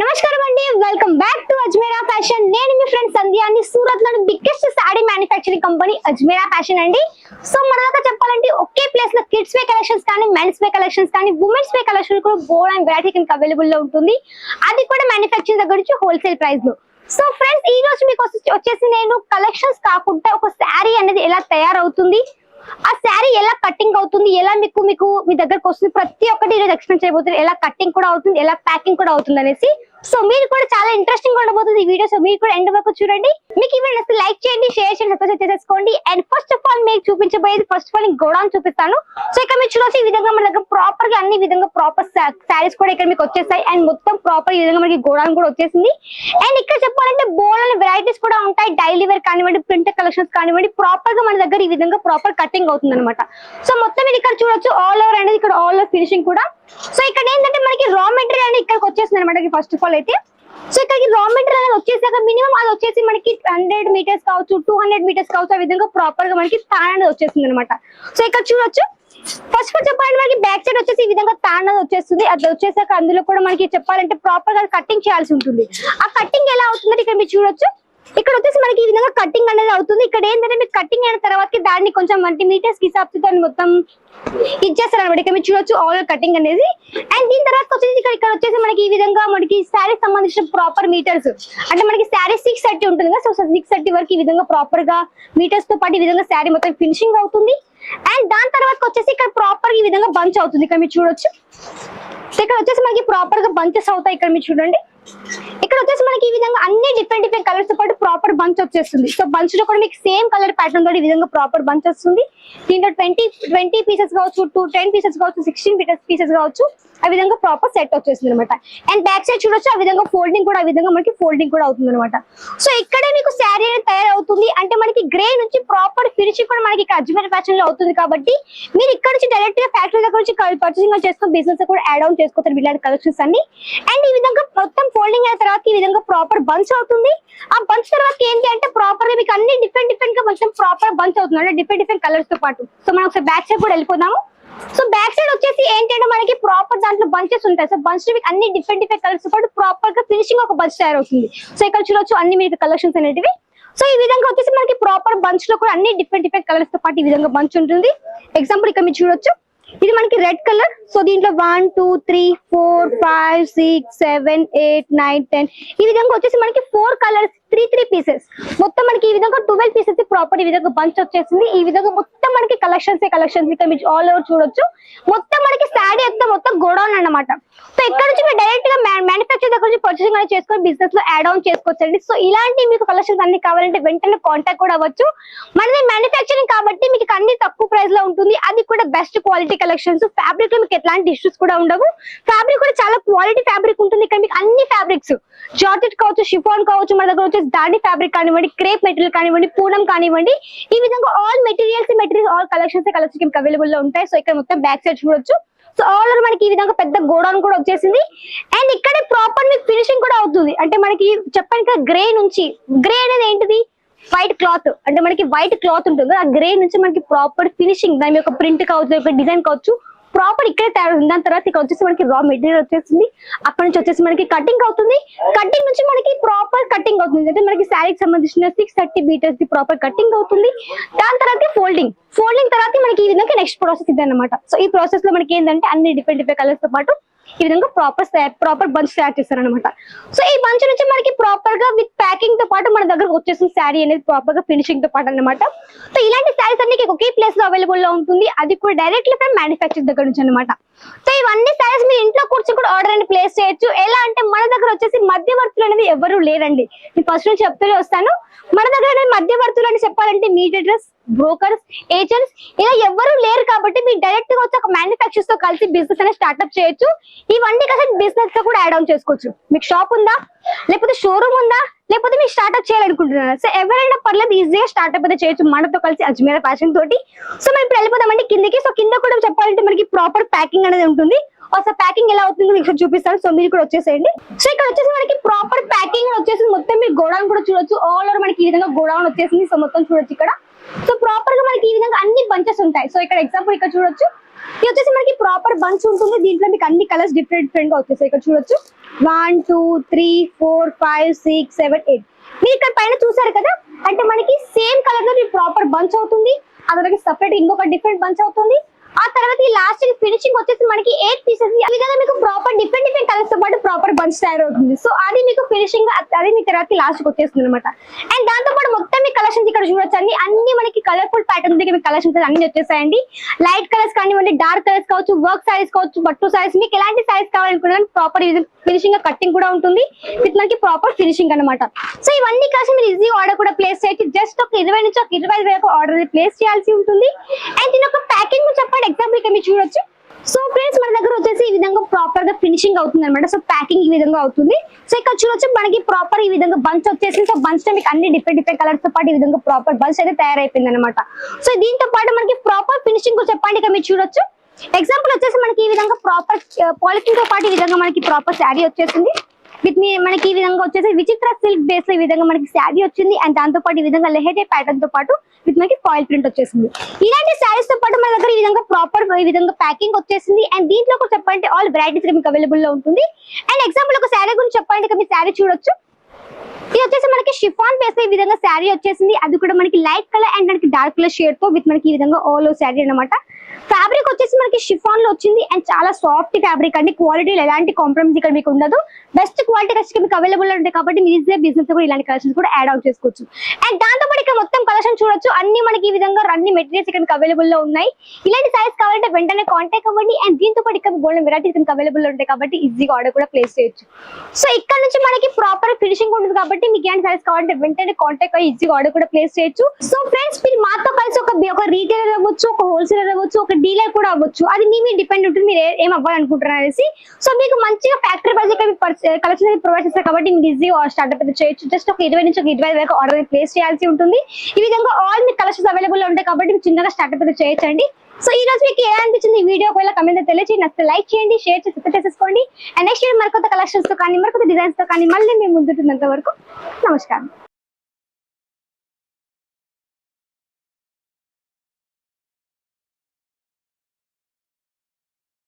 నమస్కారం అండి. Welcome back to Ajmera fashion నేను మీ ఫ్రెండ్ సంధ్యాని సూరత్లోని biggest sari manufacturing company Ajmera fashion అండి. సో మన దాకా చెప్పాలంటే ఒకే ప్లేస్లో కిడ్స్ వే కలెక్షన్స్ కానీ మెన్స్ వే కలెక్షన్స్ కానీ ఉమెన్స్ వే కలెక్షన్ కూడా బోర్డ్ అండ్ వెరైటీ కనుక అవైలబుల్లో ఉంటుంది. అది కూడా మ్యానుఫ్యాక్చరింగ్ దగ్గర నుంచి హోల్సేల్ ప్రైస్లో. సో ఫ్రెండ్స్ ఈ రోజు మీకు వచ్చేసి నేను కలెక్షన్స్ కాకుండా ఒక శారీ అనేది ఎలా తయారవుతుంది ఆ శారీ ఎలా కటింగ్ అవుతుంది ఎలా మీకు మీకు మీ దగ్గరకు వస్తుంది ప్రతి ఒక్కటి ఈరోజు ఎక్స్ప్లెయిన్ చేయబోతుంది ఎలా కటింగ్ కూడా అవుతుంది ఎలా ప్యాకింగ్ కూడా అవుతుంది అనేసి సో మీరు కూడా చాలా ఇంట్రెస్టింగ్ ఉండబోతుంది ఈ వీడియో సో మీరు కూడా ఎండ్ వరకు చూడండి. మీకు ఈ వీడియో లైక్ చేయండి షేర్ చేయండి సబ్స్క్రైబ్ చేసేసుకోండి. అండ్ ఫస్ట్ ఆఫ్ ఆల్ మీకు చూపించబోయేది ఫస్ట్ ఆఫ్ ఆల్ గోడౌన్ చూపిస్తాను. సో ఇక్కడ మీరు చూడొచ్చు ఈ విధంగా మన ప్రాపర్గా అన్ని విధంగా ప్రాపర్ శారీస్ కూడా ఇక్కడ మీకు వచ్చేస్తాయి. అండ్ మొత్తం ప్రాపర్ ఈ విధంగా మనకి గోడౌన్ కూడా వచ్చేసింది. అండ్ ఇక్కడ చెప్పాలంటే బోల్డ్ వెరైటీస్ కూడా ఉంటాయి. డైలీ వేర్ కానివ్వండి ప్రింట్ కలెక్షన్స్ కానివ్వండి ప్రాపర్గా మన దగ్గర ఈ విధంగా ప్రాపర్ కటింగ్ అవుతుంది అనమాట సో మొత్తం ఇది ఇక్కడ చూడొచ్చు. ఆల్ ఓవర్ అనేది ఇక్కడ ఆల్ ఫినిషింగ్ కూడా. సో ఇక్కడ ఏంటంటే మనకి రా మెటీరియల్ అనేది ఇక్కడికి వచ్చేసింది అనమాట ఫస్ట్ ఆఫ్ ఆల్ అయితే. సో ఇక్కడికి రా మెటీరియల్ అనేది వచ్చేసాక మినిమం అది వచ్చేసి మనకి హండ్రెడ్ మీటర్స్ కావచ్చు టూ హండ్రెడ్ మీటర్స్ కావచ్చు ఆ విధంగా ప్రాపర్గా మనకి తాన్ అనేది వచ్చేసింది అనమాట సో ఇక్కడ చూడొచ్చు. ఫస్ట్ ఆఫ్ చెప్పాలంటే మనకి బ్యాక్ సైడ్ వచ్చేసి ఈ విధంగా తాన్ అనేది వచ్చేస్తుంది. అది వచ్చేసాక అందులో కూడా మనకి చెప్పాలంటే ప్రాపర్గా కటింగ్ చేయాల్సి ఉంటుంది. ఆ కటింగ్ ఎలా అవుతుందంటే ఇక్కడ మీరు చూడొచ్చు. ఇక్కడ వచ్చేసి మనకి ఈ విధంగా కటింగ్ అనేది అవుతుంది. ఇక్కడ ఏంటంటే మీకు కటింగ్ అయిన తర్వాత దాన్ని కొంచెం వంటి మీటర్స్కి దాన్ని మొత్తం ఇచ్చేస్తారు అనమాట ఇక్కడ మీరు చూడొచ్చు ఆల్ కటింగ్ అనేది. అండ్ దీని తర్వాత వచ్చేసి ఇక్కడ ఇక్కడ వచ్చేసి మనకి ఈ విధంగా మనకి శారీ సంబంధించిన ప్రాపర్ మీటర్స్ అంటే మనకి శారీ సిక్స్ థర్టీ ఉంటుంది కదా. సో సిక్స్ థర్టీ వరకు ఈ విధంగా ప్రాపర్గా మీటర్స్తో పాటు ఈ విధంగా శారీ మొత్తం ఫినిషింగ్ అవుతుంది. అండ్ దాని తర్వాత వచ్చేసి ఇక్కడ ప్రాపర్ ఈ విధంగా బంచ్ అవుతుంది. ఇక్కడ మీరు చూడొచ్చు. సో ఇక్కడ వచ్చేసి మనకి ప్రాపర్గా బంచెస్ అవుతాయి. ఇక్కడ మీరు చూడండి. ఇక్కడ వచ్చేసి మనకి ఈ విధంగా అన్ని డిఫరెంట్ డిఫరెంట్ కలర్స్తో పాటు ప్రాపర్ బంచ్ వచ్చేస్తుంది. సో బంచ్లో కూడా మీకు సేమ్ కలర్ ప్యాటర్న్ తోటి ఈ విధంగా ప్రాపర్ బంచ్ వస్తుంది. దీంట్లో ట్వంటీ ట్వంటీ పీసెస్ కావచ్చు టూ టెన్ పీసెస్ కావచ్చు సిక్స్టీన్ పీసెస్ పీసెస్ కావచ్చు ఆ విధంగా ప్రాపర్ సెట్ వచ్చేస్తుంది అనమాట అండ్ బ్యాక్ సైడ్ చూడొచ్చు ఆ విధంగా ఫోల్డింగ్ కూడా ఆ విధంగా మనకి ఫోల్డింగ్ కూడా అవుతుంది అనమాట సో ఇక్కడే మీకు శారీ అనేది తయారవుతుంది. అంటే మనకి గ్రే నుంచి ప్రాపర్ ఫినిషింగ్ కూడా మనకి ఇక్కడ ఫ్యాషన్లో అవుతుంది కాబట్టి మీరు ఇక్కడ నుంచి డైరెక్ట్గా ఫ్యాక్టరీ దగ్గర నుంచి పర్చేసింగ్ చేసుకుని బిజినెస్ కూడా యాడ్ ఆన్ చేసుకోవచ్చు ఇలాంటి కలెక్షన్స్ అన్ని. అండ్ ఈ విధంగా మొత్తం ఫోల్డింగ్ అయిన తర్వాత ఈ విధంగా ప్రాపర్ బంచ్ అవుతుంది. ఆ బంచ్ తర్వాత ఏంటి అంటే ప్రాపర్గా మీకు అన్ని డిఫరెంట్ డిఫరెంట్గా మొత్తం ప్రాపర్ బంచ్ అవుతుంది. అంటే డిఫరెంట్ డిఫరెంట్ కలర్స్తో పాటు. సో మనం ఒకసారి బ్యాక్ సైడ్ కూడా వెళ్ళిపోదాము. సో బ్యాక్ సైడ్ వచ్చేసి ఏంటంటే మనకి ప్రాపర్ దాంట్లో బంచెస్ ఉంటాయి. సో బంచ్ మీకు అన్ని డిఫరెంట్ డిఫరెంట్ కలర్స్ పాటు ప్రాపర్గా ఫినిషింగ్ ఒక బంచ్ తయారవుతుంది. సో ఇక్కడ చూడొచ్చు అన్ని మీకు కలెక్షన్స్ అనేటివి. సో ఈ విధంగా వచ్చేసి మనకి ప్రాపర్ బంచ్లో కూడా అన్ని డిఫరెంట్ డిఫరెంట్ కలర్స్తో పాటు ఈ విధంగా బంచ్ ఉంటుంది. ఎగ్జాంపుల్ ఇక్కడ మీరు చూడొచ్చు. ఇది మనకి రెడ్ కలర్ సో దీంట్లో one two three four five six seven eight nine ten ఈ విధంగా వచ్చేసి మనకి four colours three three pieces మొత్తం మనకి ఈ విధంగా ట్వెల్వ్ పీసెస్ ప్రాపర్ ఈ విధంగా బంచ్ వచ్చేసింది. ఈ విధంగా మొత్తం మనకి కలెక్షన్స్ కలెక్షన్స్ ఇక్కడ మీరు ఆల్ ఓవర్ చూడొచ్చు. మొత్తం మనకి శాడీ అంతా మొత్తం గోడౌన్ అన్నమాట. సో ఇక్కడ నుంచి మీరు డైరెక్ట్గా మ్యానుఫాక్చర్ దగ్గర నుంచి పర్చేసింగ్ అనేది చేసుకొని బిజినెస్లో యాడ్ ఆన్ చేసుకోవచ్చండి. సో ఇలాంటి మీకు కలెక్షన్స్ అన్ని కావాలంటే వెంటనే కాంటాక్ట్ కూడా అవ్వచ్చు. మనది మ్యానుఫాక్చరింగ్ కాబట్టి మీకు అన్ని తక్కువ ప్రైస్లో ఉంటుంది. అది కూడా బెస్ట్ క్వాలిటీ కలెక్షన్స్ ఫ్యాబ్రిక్లో మీకు ఎట్లాంటి ఇష్యూస్ కూడా ఉండవు. ఫ్యాబ్రిక్ కూడా చాలా క్వాలిటీ ఫ్యాబ్రిక్ ఉంటుంది. ఇక్కడ మీకు అన్ని ఫ్యాబ్రిక్స్ జార్జెట్ కావచ్చు షిఫాన్ కావచ్చు మన దగ్గర వచ్చేసి దాడి ఫ్యాబ్రిక్ కానివ్వండి క్రేప్ మెటీరియల్ కానివ్వండి పూనం కానివ్వండి ఈ విధంగా all materials material all collections collection మీకు అవైలబుల్లో ఉంటాయి. సో ఇక్కడ మొత్తం బ్యాక్ సైడ్ చూడొచ్చు. సో ఆల్ ఓవర్ మనకి ఈ విధంగా పెద్ద గోడౌన్ కూడా వచ్చేసింది. అండ్ ఇక్కడే ప్రాపర్ మీకు ఫినిషింగ్ కూడా అవుతుంది. అంటే మనకి చెప్పాను కదా గ్రే నుంచి గ్రే అనేది ఏంటిది? వైట్ క్లాత్ అంటే మనకి వైట్ క్లాత్ ఉంటుంది. ఆ గ్రే నుంచి మనకి ప్రాపర్ ఫినిషింగ్ దాని యొక్క ప్రింట్ కావచ్చు డిజైన్ కావచ్చు ప్రాపర్ ఇక్కడే తయారు దాని తర్వాత ఇక్కడ వచ్చేసి మనకి రా మెటీరియల్ వచ్చేసింది. అక్కడ నుంచి వచ్చేసి మనకి కటింగ్ అవుతుంది. కటింగ్ నుంచి మనకి ప్రాపర్ కటింగ్ అవుతుంది. అంటే మనకి శారీకి సంబంధించిన six thirty metres the proper cutting అవుతుంది. దాని తర్వాత ఫోల్డింగ్ ఫోల్డింగ్ తర్వాత మనకి ఈ విధంగా నెక్స్ట్ ప్రాసెస్ ఇది అనమాట సో ఈ ప్రాసెస్లో మనకి ఏంటంటే అన్ని డిఫరెంట్ డిఫరెంట్ కలర్స్తో పాటు ఈ విధంగా ప్రాపర్ ప్రాపర్ బంచ్ తయారు చేస్తారనమాట సో ఈ బంచ్ నుంచి మనకి ప్రాపర్గా విత్ ప్యాకింగ్తో పాటు మన దగ్గర వచ్చేసిన శారీ అనేది ప్రాపర్గా ఫినిషింగ్తో పాటు అనమాట సో ఇలాంటి శారీస్ అన్ని ఒకే ప్లేస్లో అవైలబుల్లో ఉంటుంది. అది కూడా డైరెక్ట్లీ ఫ్రమ్ మ్యానుఫాక్చర్ దగ్గర నుంచి అనమాట సో ఇవన్నీ శారీస్ మీరు ఇంట్లో కూర్చొని కూడా ఆర్డర్ అని ప్లేస్ చేయొచ్చు. ఎలా అంటే మన దగ్గర వచ్చేసి మధ్యవర్తులు అనేది ఎవరు లేరండి. నేను ఫస్ట్ నుంచి చెప్తూనే వస్తాను. మన దగ్గర మధ్యవర్తులు అని చెప్పాలంటే మీడియేటర్స్ బ్రోకర్స్ ఏజెంట్స్ ఇలా ఎవరు లేరు కాబట్టి మీరు డైరెక్ట్గా వచ్చి ఒక మ్యానుఫాక్చర్స్తో కలిసి బిజినెస్ అనేది స్టార్ట్అప్ చేయొచ్చు. ఇవన్నీ కలిసి బిజినెస్తో కూడా యాడ్ ఆన్ చేసుకోవచ్చు. మీకు షాప్ ఉందా? లేకపోతే షోరూమ్ ఉందా? లేకపోతే మీరు స్టార్ట్అప్ చేయాలనుకుంటున్నారా? సో ఎవరైనా పర్లేదు ఈజీగా స్టార్ట్అప్ అయితే చేయొచ్చు. మనతో కలిసి అజ్మీరా ఫ్యాషన్ తోటి. సో మేము ఇప్పుడు వెళ్ళిపోదామండి కిందకి. సో కింద ప్రాపర్ ప్యాకింగ్ అనేది ఉంటుంది. అసలు ప్యాకింగ్ ఎలా అవుతుందో మీకు చూపిస్తాను. సో మీరు కూడా వచ్చేసేయండి. సో ఇక్కడ వచ్చేసి మనకి ప్రాపర్ ప్యాకింగ్ వచ్చేసి మొత్తం మీరు గోడౌన్ కూడా చూడొచ్చు. ఆల్ ఓవర్ మనకి ఈ విధంగా గోడౌన్ వచ్చేసింది. సో మొత్తం చూడొచ్చు ఇక్కడ. సో ప్రాపర్గా మనకి ఈ విధంగా అన్ని బంచెస్ ఉంటాయి. సో ఇక్కడ ఎగ్జాంపుల్ ఇక్కడ చూడొచ్చు. ఇది వచ్చేసి మనకి ప్రాపర్ బంచ్ ఉంటుంది. దీంట్లో మీకు అన్ని కలర్స్ డిఫరెంట్ డిఫరెంట్గా వచ్చేసాయి ఇక్కడ చూడొచ్చు. One two three four five six seven eight మీరు ఇక్కడ పైన చూసారు కదా? అంటే మనకి సేమ్ కలర్లో ప్రాపర్ బంచ్ అవుతుంది. అదొక సపరేట్ ఇంకొక డిఫరెంట్ బంచ్ అవుతుంది. ఆ తర్వాత ఈ లాస్ట్ ఫినిషింగ్ వచ్చేసి మనకి ఎయిట్ పీసెస్ విధంగా మీకు ప్రాపర్ డిఫరెంట్ డిఫరెంట్ కలర్స్తో పాటు ప్రాపర్ బంచ్ తయారవుతుంది. సో అది మీకు ఫినిషింగ్ అది మీ తర్వాత లాస్ట్కి వచ్చేస్తుంది అనమాట అండ్ దాంతో పాటు మొత్తం మీ కలెక్షన్స్ ఇక్కడ చూడొచ్చు అండి అన్ని మనకి కలర్ఫుల్ ప్యాటర్న్ దగ్గర కలెక్షన్స్ అన్ని వచ్చేసాయండి. లైట్ కలర్స్ కానివ్వండి డార్క్ కలర్స్ కావచ్చు వర్క్ సారీస్ కావచ్చు బట్టు సారీస్ మీకు ఎలాంటి సారీస్ కావాలనుకున్నా ప్రాపర్ ఫినిషింగ్ కట్టింగ్ కూడా ఉంటుంది. విత్ మనకి ప్రాపర్ ఫినిషింగ్ అన్నమాట. సో ఇవన్నీ కలిసి మీరు ఈజీ ఆర్డర్ కూడా ప్లేస్ చేయొచ్చు. జస్ట్ ఒక ఇరవై నుంచి ఒక ఇరవై ఐదు వరకు ఆర్డర్ ప్లేస్ చేయాల్సి ఉంటుంది. అండ్ దీని ఒక ప్యాకింగ్ చెప్పండి. ఎగ్జాంపుల్ ఇక్కడ మీరు చూడొచ్చు. సో ఫ్రెండ్స్ మన దగ్గర వచ్చేసి ఈ విధంగా ప్రాపర్గా ఫినిషింగ్ అవుతుంది అనమాట సో ప్యాకింగ్ ఈ విధంగా అవుతుంది. సో ఇక్కడ చూడొచ్చు మనకి ప్రాపర్ ఈ విధంగా బంచ్ వచ్చేసి సో బంచ్లో మీకు అన్ని డిఫరెంట్ డిఫరెంట్ కలర్స్తో పాటు ఈ విధంగా ప్రాపర్ బంచ్ అయితే తయారైపోయింది అనమాట సో దీంతో పాటు మనకి ప్రాపర్ ఫినిషింగ్ చెప్పండి ఇక్కడ మీరు చూడొచ్చు. ఎగ్జాంపుల్ వచ్చేసి మనకి ఈ విధంగా ప్రాపర్ పాలిథిన్ uh, తో పాటు ఈ విధంగా మనకి ప్రాపర్ శారీ వచ్చేసింది. విత్ మీ మనకి ఈ విధంగా వచ్చేసి విచిత్ర సిల్క్ బేస్లో ఈ విధంగా మనకి శారీ వచ్చింది. అండ్ దాంతో పాటు ఈ విధంగా లెహెటే ప్యాటర్న్తో పాటు విత్ మనకి ఫాయిల్ ప్రింట్ వచ్చేసింది. ఇలాంటి శారీస్తో పాటు మన దగ్గర ఈ విధంగా ప్రాపర్ ఈ విధంగా ప్యాకింగ్ వచ్చేసింది. అండ్ దీంట్లో కూడా చెప్పండి ఆల్ వెరైటీస్ మీకు అవైలబుల్లో ఉంటుంది. అండ్ ఎగ్జాంపుల్ ఒక శారీ గురించి చెప్పాలంటే మీ శారీ చూడొచ్చు. ఇది వచ్చేసి మనకి షిఫాన్ బేస్ ఈ విధంగా శారీ వచ్చేసింది. అది కూడా మనకి లైట్ కలర్ అండ్ మనకి డార్క్ కలర్ షేడ్తో విత్ మనకి ఈ విధంగా ఆల్ శారీ అన్నమాట. ఫ్యాబ్రిక్ వచ్చేసి మనకి షిఫాన్లో వచ్చింది. అండ్ చాలా సాఫ్ట్ ఫ్యాబ్రిక్ అండి. క్వాలిటీ ఎలాంటి కాంప్రమైజ్ ఇక్కడ మీకు ఉండదు. బెస్ట్ క్వాలిటీ కలెక్షన్ మీకు అవైలబుల్ ఉంటాయి కాబట్టి మీరు బిజినెస్ కూడా ఇలాంటి కలెక్షన్స్ కూడా యాడ్ అవుట్ చేసుకోవచ్చు. అండ్ దాంతో ఇక్కడ మొత్తం కలెక్షన్ చూడొచ్చు. అన్ని మనకి ఈ విధంగా అన్ని మెటీరియల్స్ ఇక్కడ అవైలబుల్లో ఉన్నాయి. ఇలాంటి సైజ్ కావాలంటే వెంటనే కాంటాక్ట్ అవ్వండి. అండ్ దీంతో పాటు ఇక్కడ గోల్డెన్ వెరైటీస్ మీకు అవైలబుల్లో ఉంటాయి కాబట్టి ఈజీగా ఆర్డర్ కూడా ప్లేస్ చేయొచ్చు. సో ఇక్కడ నుంచి మనకి ప్రాపర్ ఫినిషింగ్ ఉంటుంది కాబట్టి మీకు ఇలాంటి సైజ్ కావాలంటే వెంటనే కాంటాక్ట్ అయ్యి ఈజీగా ఆర్డర్ కూడా ప్లేస్ చేయొచ్చు. సో ఫ్రెండ్స్ మీరు మాతో కలిసి ఒక ఒక రీటైలర్ అవ్వచ్చు ఒక హోల్సేలర్ అవ్వచ్చు ఒక డీలర్ కూడా అవ్వచ్చు. అది మీ మీద డిపెండ్ ఉంటుంది. మీరు ఏం అవ్వాలనుకుంటున్నారు అనేసి. సో మీకు మంచిగా ఫ్యాక్టరీ వైజ్ కలెక్షన్ ప్రొవైడ్ చేస్తారు కాబట్టి మీరు ఈజీగా స్టార్ట్అప్ అయితే చేయొచ్చు. జస్ట్ ఒక ఇరవై నుంచి ఒక ఇరవై వరకు ఆర్డర్ ప్లేస్ చేయాల్సి ఉంటుంది. ఈ విధంగా ఆల్ మీ కలెక్షన్స్ అవైలబుల్ ఉంటాయి కాబట్టి మీరు చిన్నగా స్టార్ట్అప్ అయితే చేయొచ్చండి. సో ఈ రోజు మీకు ఎలా అనిపించింది ఈ వీడియో ఒకవేళ కమెంట్ తెలియచేయండి. నచ్చితే లైక్ చేయండి షేర్ చేసి subscribe చేసేసుకోండి అండ్ నెక్స్ట్ మరికొత్త కలెక్షన్స్తో కానీ మరికొత్త డిజైన్స్తో కానీ మళ్ళీ మేము ముందుంటున్నంత వరకు నమస్కారం.